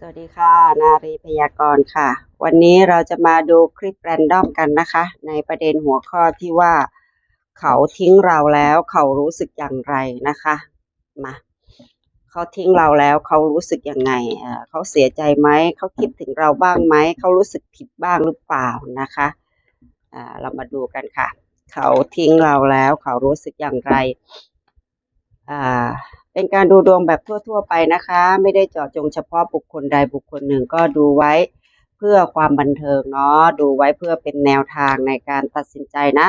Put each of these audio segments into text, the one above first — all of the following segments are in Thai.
สวัสดีค่ะ นารีพยากรณ์ค่ะ วันนี้เราจะมาดูคลิปแรนดอมกันนะคะ ในประเด็นหัวข้อที่ว่า เขาทิ้งเราแล้วเขารู้สึกอย่างไรนะคะมาเขาทิ้งเราแล้วเขารู้สึกยังไงเอ่อเขาเสียใจไหมเขาคิดถึงเราบ้างไหมเขารู้สึกผิดบ้างหรือเปล่านะคะอ่าเรามาดูกันค่ะ เขาทิ้งเราแล้ว เขารู้สึกอย่างไรอ่า เป็นการดูดวงแบบทั่ว ๆ ไปนะคะ ไม่ได้เจาะจงเฉพาะบุคคลใดบุคคลหนึ่งก็ดูไว้เพื่อความบันเทิงเนาะดูไว้เพื่อเป็นแนวทางในการตัดสินใจนะ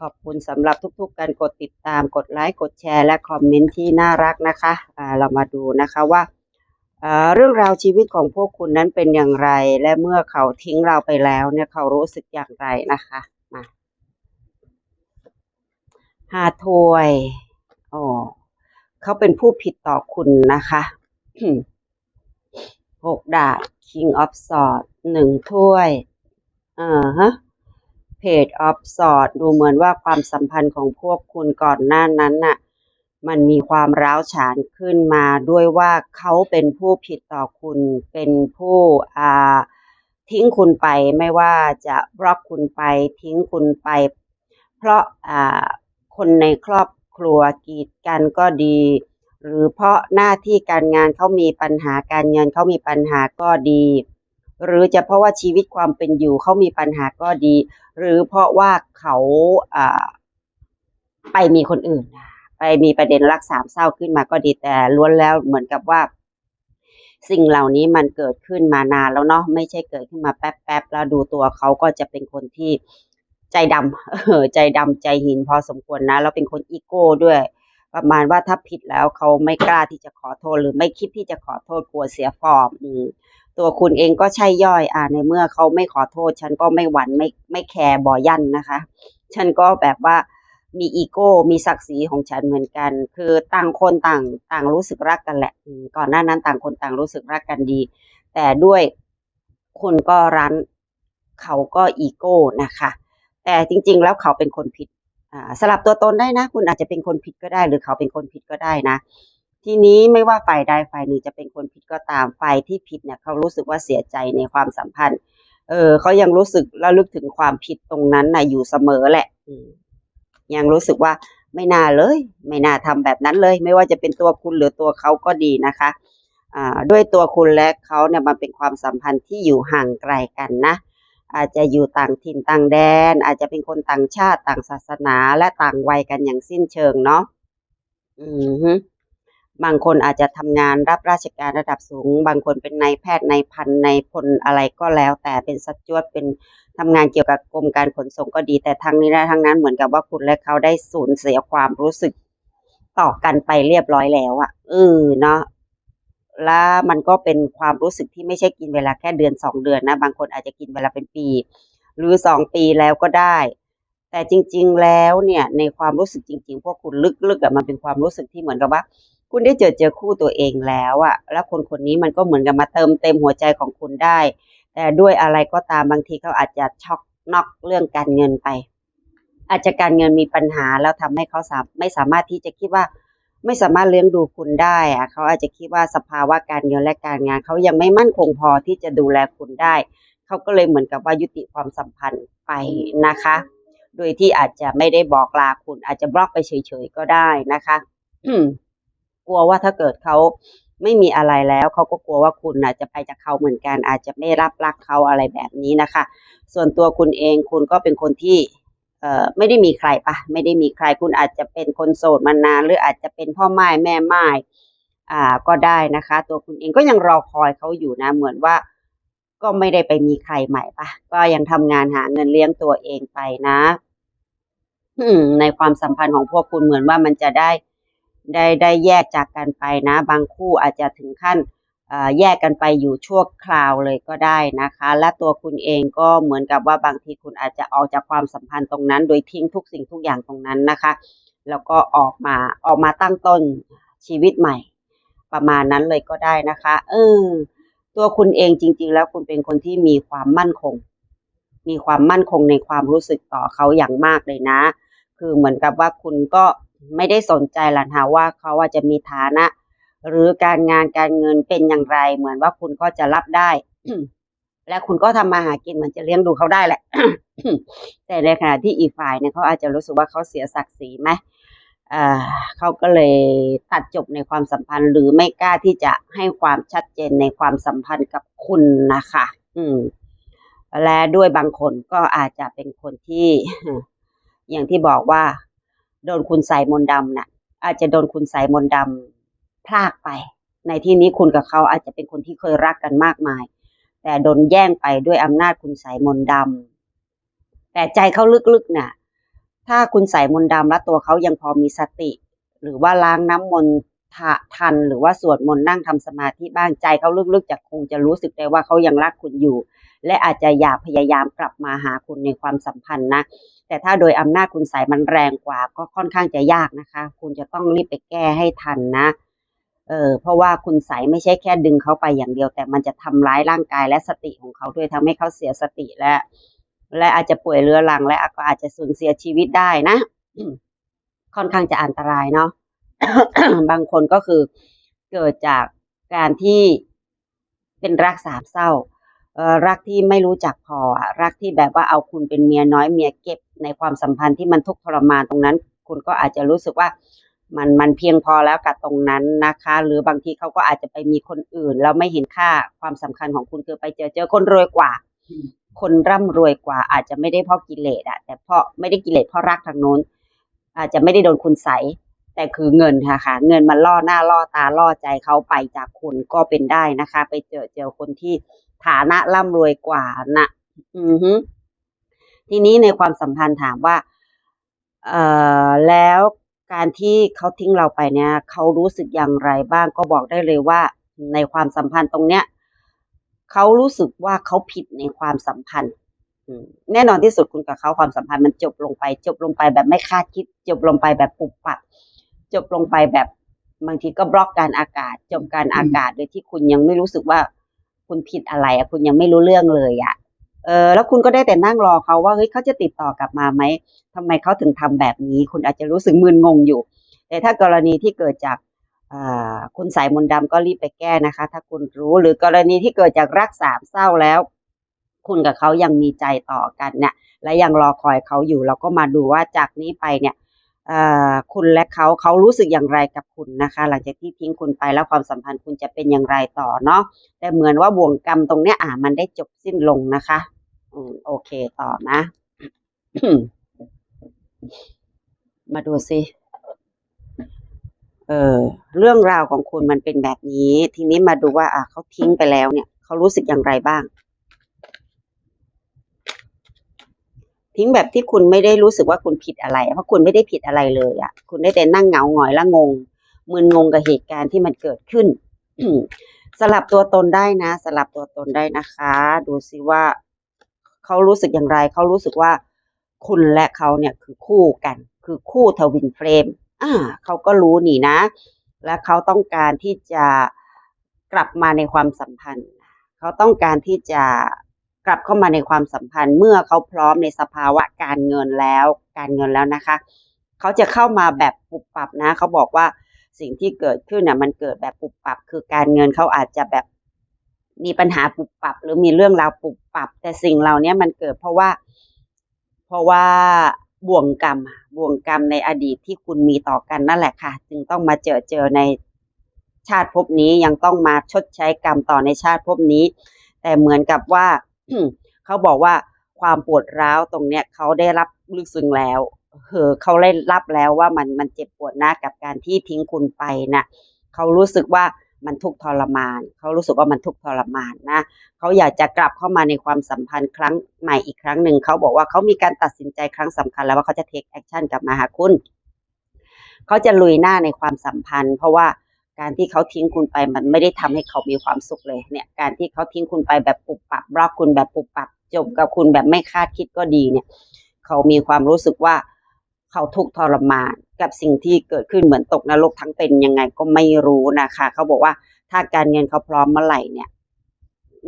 ขอบคุณสำหรับทุกๆ การกดติดตามกดไลค์กดแชร์ และคอมเมนต์ที่น่ารักนะคะอ่าเรามาดูนะคะว่าเรื่องราวชีวิตของพวกคุณนั้นเป็นอย่างไร และเมื่อเขาทิ้งเราไปแล้วเนี่ยเขารู้สึกอย่างไรนะคะมาหาถวยอ๋อ เขาเป็นผู้ผิดต่อคุณนะคะหกดาบ King of Sword หนึ่งถ้วยอ่าฮะ Page of Sword ดูเหมือนว่าความสัมพันธ์ของพวกคุณก่อนหน้านั้นน่ะ มันมีความร้าวฉานขึ้นมาด้วยว่าเขาเป็นผู้ผิดต่อคุณ เป็นผู้อ่าทิ้งคุณไปไม่ว่าจะบล็อกคุณไปทิ้งคุณไป เพราะอ่าคนในครอบ ครัวกีดกันก็ดี หรือเพราะหน้าที่การงานเขามีปัญหาการเงินเขามีปัญหาก็ดี หรือจะเพราะว่าชีวิตความเป็นอยู่เขามีปัญหาก็ดี หรือเพราะว่าเขาไปมีคนอื่น ไปมีประเด็นรักสามเศร้าขึ้นมาก็ดีแต่ล้วนแล้วเหมือนกับว่า สิ่งเหล่านี้มันเกิดขึ้นมานานแล้วเนาะไม่ใช่เกิดขึ้นมาแป๊บๆแล้วดูตัวเขาก็จะเป็นคนที่ ใจดำเออใจดำใจหินพอสมควรนะแล้วเป็นคนอีโก้ด้วย ประมาณว่าถ้าผิดแล้วเขาไม่กล้าที่จะขอโทษหรือไม่คิดที่จะขอโทษกลัวเสียฟอร์มตัวคุณเองก็ใช่ย่อยอ่าในเมื่อเขาไม่ขอโทษ ฉันก็ไม่หวั่นไม่ไม่แคร์บ่อยั่นนะคะ ฉันก็แบบว่ามีอีโก้ มีศักดิ์ศรีของฉันเหมือนกัน คือต่างคนต่างต่างรู้สึกรักกันแหละ ก่อนหน้านั้นต่างคนต่างรู้สึกรักกันดี แต่ด้วยคุณก็รั้น เขาก็อีโก้นะคะ แต่จริง ๆ แล้วเขาเป็นคนผิดอ่าสลับตัวตนได้นะ คุณอาจจะเป็นคนผิดก็ได้ หรือเขาเป็นคนผิดก็ได้นะ ทีนี้ไม่ว่าฝ่ายใดฝ่ายหนึ่งจะเป็นคนผิดก็ตามฝ่ายที่ผิดเนี่ยเขารู้สึกว่าเสียใจในความสัมพันธ์ เออเขายังรู้สึกระลึกถึงความผิดตรงนั้นนะอยู่เสมอแหละยังรู้สึกว่าไม่น่าเลย ไม่น่าทำแบบนั้นเลย ไม่ว่าจะเป็นตัวคุณหรือตัวเขาก็ดีนะคะอ่าด้วยตัวคุณและเขาเนี่ยมันเป็นความสัมพันธ์ที่อยู่ห่างไกลกันนะ อาจจะอยู่ต่างถิ่นต่างแดน อาจจะเป็นคนต่างชาติต่างศาสนาและต่างวัยกันอย่างสิ้นเชิงเนาะอือฮึบางคนอาจจะทำงานรับราชการระดับสูง บางคนเป็นนายแพทย์นายพันนายพลอะไรก็แล้ว แต่เป็นสัจวดเป็นทำงานเกี่ยวกับกรมการขนส่งก็ดี แต่ทั้งนี้และทั้งนั้นเหมือนกับว่าคุณและเขาได้สูญเสียความรู้สึกต่อกันไปเรียบร้อยแล้วอะเออเนาะ แล้วมันก็เป็นความรู้สึกที่ไม่ใช่กินเวลาแค่เดือนสองเดือนนะบางคนอาจจะกินเวลาเป็นปี หรือสองปีแล้วก็ได้ แต่จริง ๆ แล้วเนี่ยในความรู้สึกจริง ๆ พวกคุณลึกๆอะมันเป็นความรู้สึกที่เหมือนกับว่า คุณได้เจอเจอคู่ตัวเองแล้วอะแล้วคนคนนี้มันก็เหมือนกับมาเติมเต็มหัวใจของคุณได้ แต่ด้วยอะไรก็ตามบางทีเขาอาจจะช็อกน็อกเรื่องการเงินไป อาจจะการเงินมีปัญหาแล้วทำให้เขาสามไม่สามารถที่จะคิดว่า ไม่สามารถเลี้ยงดูคุณได้อะเขาอาจจะคิดว่าสภาวะการเงินและการงานเขายังไม่มั่นคงพอที่จะดูแลคุณได้ เขาก็เลยเหมือนกับว่ายุติความสัมพันธ์ไปนะคะ โดยที่อาจจะไม่ได้บอกลาคุณ อาจจะบล็อกไปเฉยๆก็ได้นะคะกลัวว่าถ้าเกิดเขาไม่มีอะไรแล้วเขาก็กลัวว่าคุณน่ะจะไปจากเขาเหมือนกัน อาจจะไม่รับรักเขาอะไรแบบนี้นะคะ ส่วนตัวคุณเองคุณก็เป็นคนที่ ไม่ได้มีใครปะไม่ได้มีใครคุณอาจจะเป็นคนโสดมานาน หรืออาจจะเป็นพ่อไม้แม่ไม้อ่าก็ได้นะคะ ตัวคุณเองก็ยังรอคอยเขาอยู่นะ เหมือนว่าก็ไม่ได้ไปมีใครใหม่ปะก็ยังทำงานหาเงินเลี้ยงตัวเองไปนะในความสัมพันธ์ของพวกคุณเหมือนว่ามันจะได้ได้ได้แยกจากกันไปนะ บางคู่อาจจะถึงขั้น แยกกันไปอยู่ชั่วคราวเลยก็ได้นะคะ และตัวคุณเองก็เหมือนกับว่าบางทีคุณอาจจะออกจากความสัมพันธ์ตรงนั้น โดยทิ้งทุกสิ่งทุกอย่างตรงนั้นนะคะ แล้วก็ออกมาออกมาตั้งต้นชีวิตใหม่ ประมาณนั้นเลยก็ได้นะคะเออตัวคุณเองจริง ๆ แล้วคุณเป็นคนที่มีความมั่นคง มีความมั่นคงในความรู้สึกต่อเขาอย่างมากเลยนะ คือเหมือนกับว่าคุณก็ไม่ได้สนใจหลันหาว่าเขาอาจะมีฐานะ หรือการงานการเงินเป็นอย่างไร เหมือนว่าคุณก็จะรับได้ และคุณก็ทำมาหากินเหมือนจะเลี้ยงดูเขาได้แหละ แต่ในขณะที่อีกฝ่ายเนี่ยเขาอาจจะรู้สึกว่าเขาเสียศักดิ์ศรีไหมเขาก็เลยตัดจบในความสัมพันธ์ หรือไม่กล้าที่จะให้ความชัดเจนในความสัมพันธ์กับคุณนะคะ อืม และด้วยบางคนก็อาจจะเป็นคนที่ อย่างที่บอกว่า โดนคุณใส่มนดำน่ะ อาจจะโดนคุณใส่มนดำ พลากไป ในที่นี้คุณกับเขาอาจจะเป็นคนที่เคยรักกันมากมาย แต่โดนแย่งไปด้วยอำนาจคุณใส่มนต์ดำแต่ใจเขาลึกๆน่ะ ถ้าคุณใส่มนต์ดำแล้วตัวเขายังพอมีสติ หรือว่าล้างน้ำมนต์ทะทันหรือว่าสวดมนต์นั่งทำสมาธิบ้างใจเขาลึกๆจะคงจะรู้สึกได้ว่าเขายังรักคุณอยู่ และอาจจะอยากพยายามกลับมาหาคุณในความสัมพันธ์นะ แต่ถ้าโดยอำนาจคุณใส่มันแรงกว่า ก็ค่อนข้างจะยากนะคะ คุณจะต้องรีบไปแก้ให้ทันนะ เออเพราะว่าคุณใสไม่ใช่แค่ดึงเขาไปอย่างเดียว แต่มันจะทำร้ายร่างกายและสติของเขาด้วยทำให้เขาเสียสติและ และอาจจะป่วยเรื้อรัง และก็อาจจะสูญเสียชีวิตได้นะค่อนข้างจะอันตรายเนาะบางคนก็คือเกิดจากการที่เป็นรักสามเศร้าเออรักที่ไม่รู้จักพอรักที่แบบว่าเอาคุณเป็นเมียน้อยเมียเก็บในความสัมพันธ์ที่มันทุกข์ทรมานตรงนั้น คุณก็อาจจะรู้สึกว่า มันมันเพียงพอแล้วกับตรงนั้นนะคะ หรือบางทีเขาก็อาจจะไปมีคนอื่น แล้วไม่เห็นค่าความสำคัญของคุณคือไปเจอเจอคนรวยกว่า คนร่ำรวยกว่า อาจจะไม่ได้เพราะกิเลสอะแต่เพราะไม่ได้กิเลสเพราะรักทางโน้น อาจจะไม่ได้โดนคุณใสแต่คือเงินค่ะค่ะ เงินมันล่อหน้าล่อตาล่อใจเขาไปจากคุณก็เป็นได้นะคะ ไปเจอเจอคนที่ฐานะร่ำรวยกว่านะอือฮึทีนี้ในความสัมพันธ์ถามว่า เอ่อแล้ว การที่เขาทิ้งเราไปเนี่ยเขารู้สึกอย่างไรบ้างก็บอกได้เลยว่าในความสัมพันธ์ตรงเนี้ยเขารู้สึกว่าเขาผิดในความสัมพันธ์แน่นอนที่สุดคุณกับเขาความสัมพันธ์มันจบลงไป จบลงไปแบบไม่คาดคิด จบลงไปแบบปุบปับ จบลงไปแบบบางทีก็บล็อกการอากาศจบการอากาศโดยที่คุณยังไม่รู้สึกว่าคุณผิดอะไรอะคุณยังไม่รู้เรื่องเลยอะ เออแล้วคุณก็ได้แต่นั่งรอเขาว่าเฮ้ยเขาจะติดต่อกลับมาไหมทำไมเขาถึงทำแบบนี้ คุณอาจจะรู้สึกมึนงงอยู่ แต่ถ้ากรณีที่เกิดจากคุณสายมนต์ดำก็รีบไปแก้นะคะ ถ้าคุณรู้หรือกรณีที่เกิดจากรักสามเศร้าแล้ว คุณกับเขายังมีใจต่อกันเนี่ยและยังรอคอยเขาอยู่ เราก็มาดูว่าจากนี้ไปเนี่ยคุณและเขาเขารู้สึกอย่างไรกับคุณนะคะ หลังจากที่ทิ้งคุณไปแล้วความสัมพันธ์คุณจะเป็นอย่างไรต่อเนาะแต่เหมือนว่าบ่วงกรรมตรงเนี้ยอ่ามันได้จบสิ้นลงนะคะ อืมโอเคต่อนะ มาดูสิเออเรื่องราวของคุณมันเป็นแบบนี้ ทีนี้มาดูว่า อะเขาทิ้งไปแล้วเนี่ยเขารู้สึกอย่างไรบ้าง ทิ้งแบบที่คุณไม่ได้รู้สึกว่าคุณผิดอะไร เพราะคุณไม่ได้ผิดอะไรเลยอะ คุณได้แต่นั่งเหงาหงอยและงงมึนงงกับเหตุการณ์ที่มันเกิดขึ้นสลับตัวตนได้นะ สลับตัวตนได้นะคะ ดูซิว่า เขารู้สึกอย่างไร เขารู้สึกว่าคุณและเขาเนี่ยคือคู่กัน คือคู่ทวินเฟรมอ่าเขาก็รู้นี่นะ และเขาต้องการที่จะกลับมาในความสัมพันธ์ เขาต้องการที่จะกลับเข้ามาในความสัมพันธ์ เมื่อเขาพร้อมในสภาวะการเงินแล้ว การเงินแล้วนะคะ เขาจะเข้ามาแบบปุบปับนะ เขาบอกว่าสิ่งที่เกิดขึ้นน่ะมันเกิดแบบปุบปับ คือการเงินเขาอาจจะแบบ มีปัญหาปุบปับ หรือมีเรื่องราวปุบปับ แต่สิ่งเหล่านี้มันเกิดเพราะว่า เพราะว่าบ่วงกรรมบ่วงกรรมในอดีตที่คุณมีต่อกันนั่นแหละค่ะ จึงต้องมาเจอเจอในชาติภพนี้ยังต้องมาชดใช้กรรมต่อในชาติภพนี้ แต่เหมือนกับว่าเขาบอกว่าความปวดร้าวตรงเนี้ยเขาได้รับลึกซึ้งแล้วเออเขาได้รับแล้วว่ามันมันเจ็บปวดนะกับการที่ทิ้งคุณไปนะเขารู้สึกว่า มันทุกทรมาน เขารู้สึกว่ามันทุกทรมานนะเขาอยากจะกลับเข้ามาในความสัมพันธ์ครั้งใหม่อีกครั้งหนึ่งเขาบอกว่าเขามีการตัดสินใจครั้งสำคัญแล้วว่าเขาจะ take action กลับมาหาคุณเขาจะลุยหน้าในความสัมพันธ์ เพราะว่าการที่เขาทิ้งคุณไปมันไม่ได้ทำให้เขามีความสุขเลยเนี่ย การที่เขาทิ้งคุณไปแบบปุบปับบล็อกคุณแบบปุบปับจบกับคุณแบบไม่คาดคิดก็ดีเนี่ย เขามีความรู้สึกว่า เขาทุกทรมานกับสิ่งที่เกิดขึ้นเหมือนตกนรกทั้งเป็นยังไงก็ไม่รู้นะคะ เขาบอกว่าถ้าการเงินเขาพร้อมเมื่อไหร่เนี่ย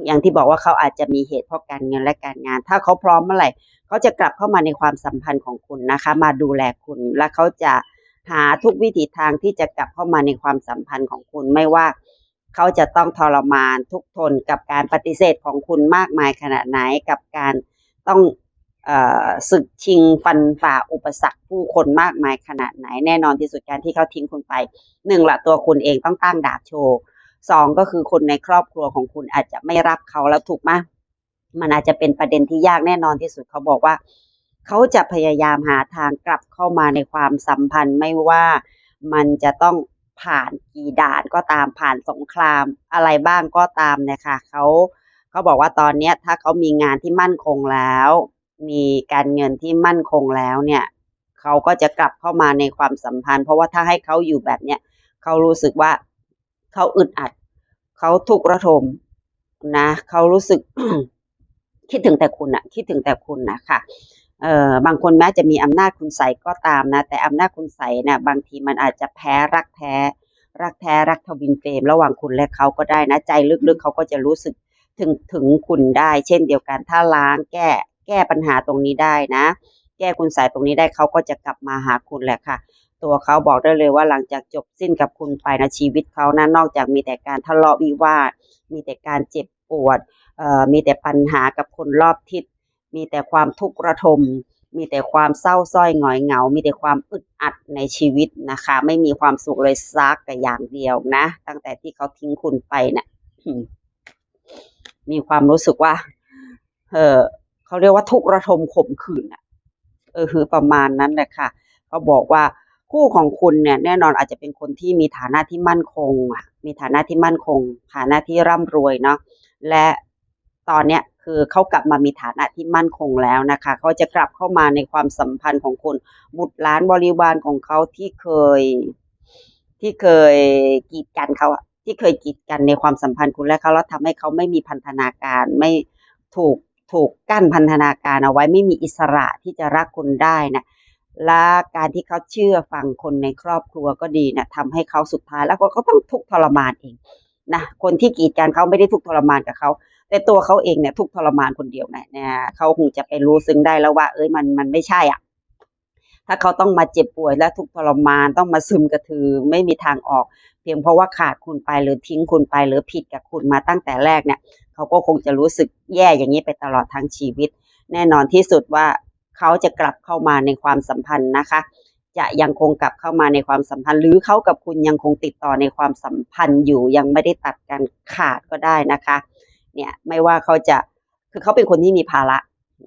อย่างที่บอกว่าเขาอาจจะมีเหตุเพราะการเงินและการงาน ถ้าเขาพร้อมเมื่อไหร่เขาจะกลับเข้ามาในความสัมพันธ์ของคุณนะคะ มาดูแลคุณและเขาจะหาทุกวิถีทางที่จะกลับเข้ามาในความสัมพันธ์ของคุณไม่ว่าเขาจะต้องทรมานทุกทนกับการปฏิเสธของคุณมากมายขนาดไหนกับการต้อง ศึกชิงฟันฝ่าอุปสรรคผู้คนมากมายขนาดไหน แน่นอนที่สุดการที่เขาทิ้งคุณไปหนึ่งละตัวคุณเองต้องตั้งดาบโชว์สองก็คือคนในครอบครัวของคุณอาจจะไม่รับเขาแล้วถูกไหมมันอาจจะเป็นประเด็นที่ยากแน่นอนที่สุดเขาบอกว่า เขาจะพยายามหาทางกลับเข้ามาในความสัมพันธ์ไม่ว่ามันจะต้องผ่านกี่ด่านก็ตามผ่านสงครามอะไรบ้างก็ตามเนี่ยค่ะเขาเขาบอกว่าตอนนี้ถ้าเขามีงานที่มั่นคงแล้ว มีการเงินที่มั่นคงแล้วเนี่ยเขาก็จะกลับเข้ามาในความสัมพันธ์ เพราะว่าถ้าให้เขาอยู่แบบเนี้ยเขารู้สึกว่าเขาอึดอัดเขาถูกข์ระทมนะเขารู้สึกคิดถึงแต่คุณอะคิดถึงแต่คุณนะค่ะเอ่อบางคนแม้จะมีอำนาจคุณใสก็ตามนะ แต่อำนาจคุณใสเนี่ยบางทีมันอาจจะแพ้รักแท้ รักแท้รักทวินเฟรมระหว่างคุณและเขาก็ได้นะ ใจลึกๆเขาก็จะรู้สึกถึงถึงคุณได้ เช่นเดียวกันถ้าล้างแก้ แก้ปัญหาตรงนี้ได้นะ แก้คุณใสตรงนี้ได้เขาก็จะกลับมาหาคุณแหละค่ะ ตัวเขาบอกได้เลยว่าหลังจากจบสิ้นกับคุณไปนะชีวิตเขานะนอกจากมีแต่การทะเลาะวิวาท มีแต่การเจ็บปวดเอ่อมีแต่ปัญหากับคนรอบทิศ มีแต่ความทุกข์ระทม มีแต่ความเศร้าส้อยหงอยเหงา มีแต่ความอึดอัดในชีวิตนะคะ ไม่มีความสุขเลยซักกับอย่างเดียวนะ ตั้งแต่ที่เขาทิ้งคุณไปเนะี่ยมีความรู้สึกว่า เออ เขาเรียกว่าทุกระทมขมขื่นอะเออคือประมาณนั้นแหละค่ะเขาบอกว่าคู่ของคุณเนี่ยแน่นอนอาจจะเป็นคนที่มีฐานะที่มั่นคงอะมีฐานะที่มั่นคง ฐานะที่ร่ำรวยเนาะและตอนเนี้ยคือเขากลับมามีฐานะที่มั่นคงแล้วนะคะเขาจะกลับเข้ามาในความสัมพันธ์ของคุณบุตรหลานบริวารของเขาที่เคยที่เคยกีดกันเขาที่เคยกีดกันในความสัมพันธ์คุณและเขาแล้วทำให้เขาไม่มีพันธนาการไม่ถูก ถูกกั้นพันธนาการเอาไว้ไม่มีอิสระที่จะรักคุณได้นะและการที่เขาเชื่อฟังคนในครอบครัวก็ดีนะทำให้เขาสุดท้ายแล้วก็ต้องทุกข์ทรมานเองนะคนที่กีดกันเขาไม่ได้ทุกข์ทรมานกับเขา แต่ตัวเขาเองเนี่ยทุกข์ทรมานคนเดียวนะเนี่ยเขาคงจะไปรู้ซึ้งได้แล้วว่า เอ้ยมันมันไม่ใช่อะถ้าเขาต้องมาเจ็บป่วยและทุกข์ทรมานต้องมาซึมกระทือไม่มีทางออก เพียงเพราะว่าขาดคุณไปหรือทิ้งคุณไปหรือผิดกับคุณมาตั้งแต่แรกเนี่ย เขาก็คงจะรู้สึกแย่อย่างนี้ไปตลอดทั้งชีวิต แน่นอนที่สุดว่าเขาจะกลับเข้ามาในความสัมพันธ์นะคะ จะยังคงกลับเข้ามาในความสัมพันธ์ หรือเขากับคุณยังคงติดต่อในความสัมพันธ์อยู่ยังไม่ได้ตัดกันขาดก็ได้นะคะเนี่ยไม่ว่าเขาจะคือเขาเป็นคนที่มีภาระ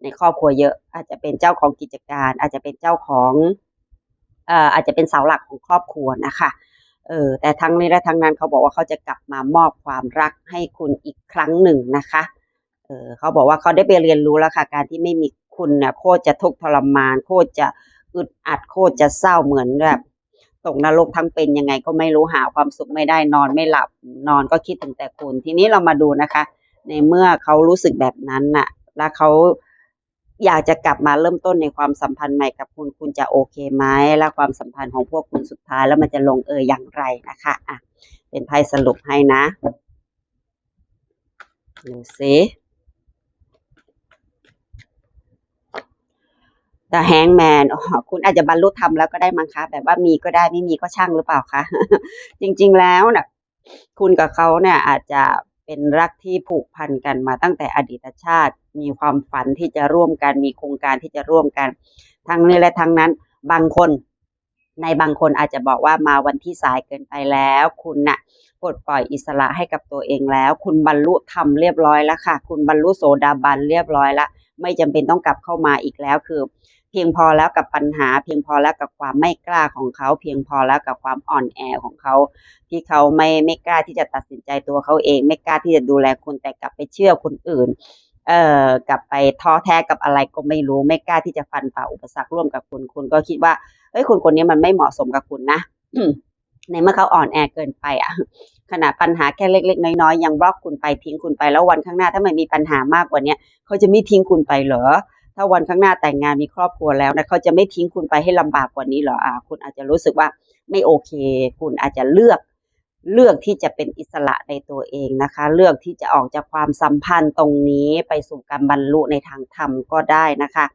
ในครอบครัวเยอะ อาจจะเป็นเจ้าของกิจการ อาจจะเป็นเจ้าของเอ่ออาจจะเป็นเสาหลักของครอบครัวนะคะ เออแต่ทั้งนี้และทั้งนั้นเขาบอกว่าเขาจะกลับมามอบความรักให้คุณอีกครั้งหนึ่งนะคะเออเขาบอกว่าเขาได้ไปเรียนรู้แล้วค่ะ การที่ไม่มีคุณเนี่ยโคตรจะทุกข์ทรมาน โคตรจะอึดอัดโคตรจะเศร้าเหมือนแบบตกนรกทั้งเป็นยังไงก็ไม่รู้หาความสุขไม่ได้นอนไม่หลับนอนก็คิดถึงแต่คุณ ทีนี้เรามาดูนะคะ ในเมื่อเขารู้สึกแบบนั้นน่ะ แล้วเขา อยากจะกลับมาเริ่มต้นในความสัมพันธ์ใหม่กับคุณคุณจะโอเคไหมและความสัมพันธ์ของพวกคุณสุดท้ายแล้วมันจะลงเอยอย่างไรนะคะอะเป็นไพ่สรุปให้นะดูสิแต่แฮงแมนอ๋อคุณอาจจะบรรลุธรรมแล้วก็ได้มั้งคะ แบบว่ามีก็ได้ไม่มีก็ช่างหรือเปล่าคะ จริง ๆ แล้วน่ะ คุณกับเขาเนี่ยอาจจะ เป็นรักที่ผูกพันกันมาตั้งแต่อดีตชาติ มีความฝันที่จะร่วมกัน มีโครงการที่จะร่วมกัน ทั้งนี้และทั้งนั้น บางคนในบางคนอาจจะบอกว่ามาวันที่สายเกินไปแล้ว คุณน่ะปลดปล่อยอิสระให้กับตัวเองแล้ว คุณบรรลุธรรมเรียบร้อยแล้วค่ะ คุณบรรลุโสดาบันเรียบร้อยแล้ว ไม่จำเป็นต้องกลับเข้ามาอีกแล้วคือ เพียงพอแล้วกับปัญหา เพียงพอแล้วกับความไม่กล้าของเขา เพียงพอแล้วกับความอ่อนแอของเขา ที่เขาไม่ไม่กล้าที่จะตัดสินใจตัวเขาเอง ไม่กล้าที่จะดูแลคุณแต่กลับไปเชื่อคนอื่นเอ่อกลับไปท้อแท้กับอะไรก็ไม่รู้ ไม่กล้าที่จะฟันฝ่าอุปสรรคร่วมกับคุณคุณก็คิดว่าเฮ้ยคนคนนี้มันไม่เหมาะสมกับคุณนะในเมื่อเขาอ่อนแอเกินไปอะขนาดปัญหาแค่เล็ก ๆ น้อยๆยังบล็อกคุณไปทิ้งคุณไปแล้ววันข้างหน้าถ้ามันมีปัญหามากกว่าเนี้ยเขาจะไม่ทิ้งคุณไปเหรอ ถ้าวันข้างหน้าแต่งงานมีครอบครัวแล้วนะเขาจะไม่ทิ้งคุณไปให้ลำบากกว่านี้หรออ่า คุณอาจจะรู้สึกว่าไม่โอเค คุณอาจจะเลือกเลือกที่จะเป็นอิสระในตัวเองนะคะ เลือกที่จะออกจากความสัมพันธ์ตรงนี้ไปสู่การบรรลุในทางธรรมก็ได้นะคะ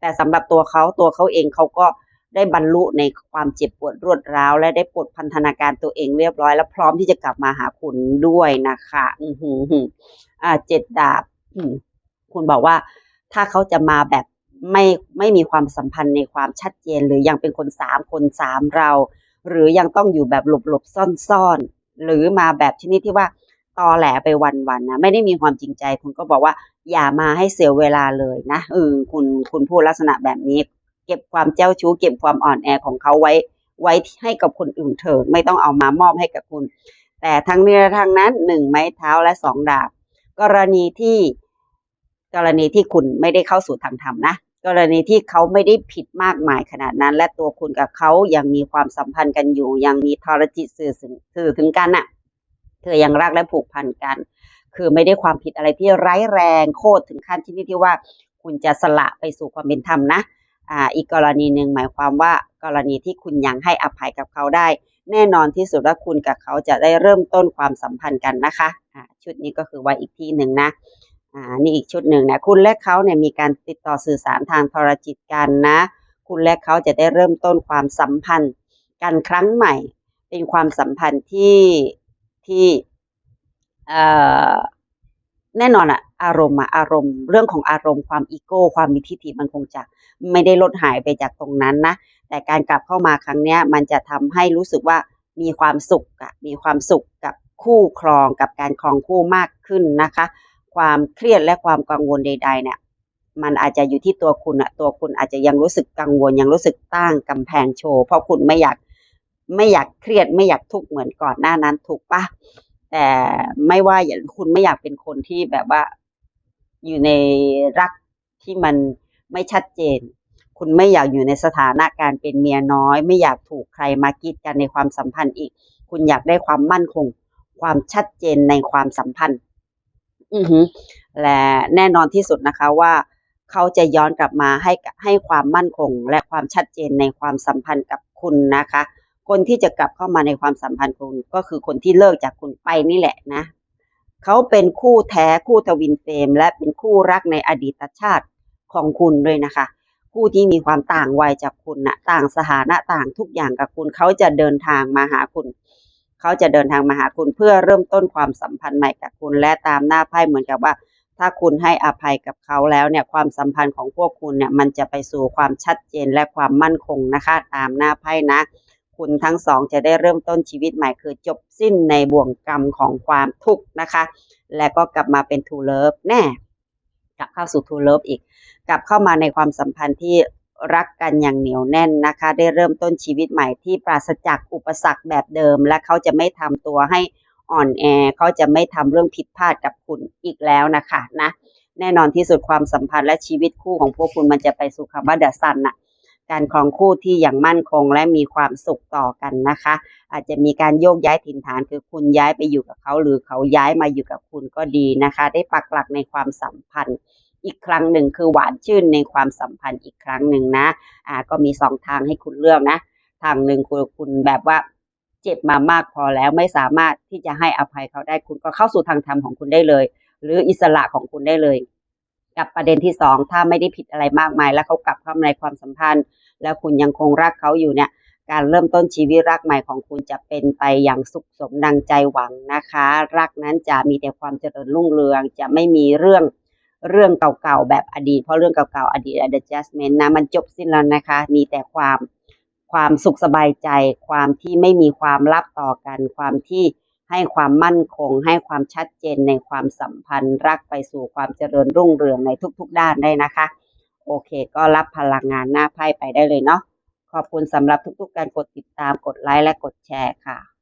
แต่สำหรับตัวเขาตัวเขาเองเขาก็ได้บรรลุในความเจ็บปวดรวดร้าว และได้ปลดพันธนาการตัวเองเรียบร้อย แล้วพร้อมที่จะกลับมาหาคุณด้วยนะคะ อือหืออ่าเจ็ดดาบคุณบอกว่า ถ้าเขาจะมาแบบไม่ไม่มีความสัมพันธ์ในความชัดเจน หรือยังเป็นคนสามคนสามเรา หรือยังต้องอยู่แบบหลบหลบซ่อนซ่อนหรือมาแบบชนิดที่ว่าตอแหลไปวันๆนนะไม่ได้มีความจริงใจ คุณก็บอกว่าอย่ามาให้เสียเวลาเลยนะเออคุณคุณพูดลักษณะแบบนี้ เก็บความเจ้าชู้ เก็บความอ่อนแอของเขาไว้ ไว้ให้กับคนอื่นเถิดไม่ต้องเอามามอบให้กับคุณ แต่ทั้งนี้และทั้งนั้นหนึ่งไม้เท้าและสองดาบ กรณีที่ กรณีที่คุณไม่ได้เข้าสู่ทางธรรมนะกรณีที่เขาไม่ได้ผิดมากมายขนาดนั้น และตัวคุณกับเขายังมีความสัมพันธ์กันอยู่ ยังมีทรจิตสื่อถึงสื่อถึงกันน่ะ เธอยังรักและผูกพันกัน คือไม่ได้ความผิดอะไรที่ร้ายแรงโคตรถึงขั้นที่ที่ว่า คุณจะสละไปสู่ความเป็นธรรมนะอ่าอีกกรณีหนึ่งหมายความว่ากรณีที่คุณยังให้อภัยกับเขาได้ แน่นอนที่สุดว่าคุณกับเขาจะได้เริ่มต้นความสัมพันธ์กันนะคะอ่าชุดนี้ก็คือไว้อีกที่หนึ่งนะ อ่านี่อีกชุดหนึ่งนะคุณและเขาเนี่ยมีการติดต่อสื่อสารทางโทรจิตกันนะ คุณและเขาจะได้เริ่มต้นความสัมพันธ์กันครั้งใหม่ เป็นความสัมพันธ์ที่ที่เอ่อแน่นอนอะอารมณ์อะอารมณ์ เรื่องของอารมณ์ความอีโก้ความมีทิฐิมันคงจะไม่ได้ลดหายไปจากตรงนั้นนะ แต่การกลับเข้ามาครั้งเนี้ย มันจะทำให้รู้สึกว่ามีความสุขอะมีความสุขกับคู่ครองกับการครองคู่มากขึ้นนะคะ ความเครียดและความกังวลใด ๆ เนี่ย มันอาจจะอยู่ที่ตัวคุณอะตัวคุณอาจจะยังรู้สึกกังวล ยังรู้สึกตั้งกำแพงโชว์ เพราะคุณไม่อยากไม่อยากเครียดไม่อยากทุกข์เหมือนก่อนหน้านั้นถูกปะแต่ไม่ว่าอย่าคุณไม่อยากเป็นคนที่แบบว่าอยู่ในรักที่มันไม่ชัดเจน คุณไม่อยากอยู่ในสถานะการเป็นเมียน้อย ไม่อยากถูกใครมากีดกันในความสัมพันธ์อีก คุณอยากได้ความมั่นคง ความชัดเจนในความสัมพันธ์ อือฮึและแน่นอนที่สุดนะคะว่าเขาจะย้อนกลับมาให้ให้ความมั่นคง และความชัดเจนในความสัมพันธ์กับคุณนะคะ คนที่จะกลับเข้ามาในความสัมพันธ์คุณก็คือคนที่เลิกจากคุณไปนี่แหละนะเขาเป็นคู่แท้คู่ทวินเฟรมและเป็นคู่รักในอดีตชาติของคุณด้วยนะคะ คู่ที่มีความต่างวัยจากคุณนะต่างสถานะต่างทุกอย่างกับคุณเขาจะเดินทางมาหาคุณ เขาจะเดินทางมาหาคุณเพื่อเริ่มต้นความสัมพันธ์ใหม่กับคุณและตามหน้าไพ่เหมือนกับว่า ถ้าคุณให้อภัยกับเขาแล้วเนี่ยความสัมพันธ์ของพวกคุณเนี่ยมันจะไปสู่ความชัดเจนและความมั่นคงนะคะ ตามหน้าไพ่นะ คุณทั้งสองจะได้เริ่มต้นชีวิตใหม่คือจบสิ้นในบ่วงกรรมของความทุกข์นะคะ และก็กลับมาเป็น True Love แน่กลับเข้าสู่ True Love อีก กลับเข้ามาในความสัมพันธ์ที่ รักกันอย่างเหนียวแน่นนะคะ ได้เริ่มต้นชีวิตใหม่ที่ปราศจากอุปสรรคแบบเดิม และเขาจะไม่ทำตัวให้อ่อนแอเขาจะไม่ทำเรื่องผิดพลาดกับคุณอีกแล้วนะคะนะแน่นอนที่สุดความสัมพันธ์และชีวิตคู่ของพวกคุณมันจะไปสู่คำว่าเดอะซันน่ะการครองคู่ที่อย่างมั่นคงและมีความสุขต่อกันนะคะ อาจจะมีการโยกย้ายถิ่นฐานคือคุณย้ายไปอยู่กับเขา หรือเขาย้ายมาอยู่กับคุณก็ดีนะคะ ได้ปักหลักในความสัมพันธ์ อีกครั้งหนึ่งคือหวานชื่นในความสัมพันธ์อีกครั้งหนึ่งนะอ่าก็มีสองทางให้คุณเลือกนะ ทางหนึ่งคือคุณแบบว่าเจ็บมามากพอแล้วไม่สามารถที่จะให้อภัยเขาได้คุณก็เข้าสู่ทางธรรมของคุณได้เลย หรืออิสระของคุณได้เลย กับประเด็นที่สองถ้าไม่ได้ผิดอะไรมากมาย แล้วเขากลับเข้ามาในความสัมพันธ์ แล้วคุณยังคงรักเขาอยู่เนี่ยการเริ่มต้นชีวิตรักใหม่ของคุณจะเป็นไปอย่างสุขสมดังใจหวังนะคะ รักนั้นจะมีแต่ความเจริญรุ่งเรือง จะไม่มีเรื่อง เรื่องเก่าๆแบบอดีต เพราะเรื่องเก่าๆอดีต adjustment นะมันจบสิ้นแล้วนะคะ มีแต่ความความสุขสบายใจ ความที่ไม่มีความลับต่อกัน ความที่ให้ความมั่นคง ให้ความชัดเจนในความสัมพันธ์รักไปสู่ความเจริญรุ่งเรืองในทุกๆด้านได้นะคะ โอเค ก็รับพลังงานหน้าไพ่ไปได้เลยเนาะขอบคุณสำหรับทุกๆการกดติดตามกดไลค์และกดแชร์ค่ะ